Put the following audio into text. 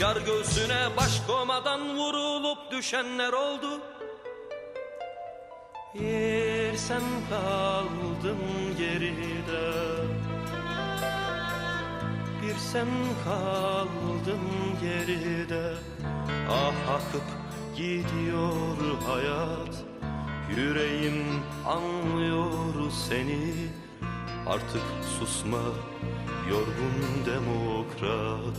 Yar göğsüne baş komadan vurulup düşenler oldu. Bir sen kaldın geride. Bir sen kaldın geride. Ah akıp gidiyor hayat. Yüreğim anlıyor seni. Artık susma yorgun demokrat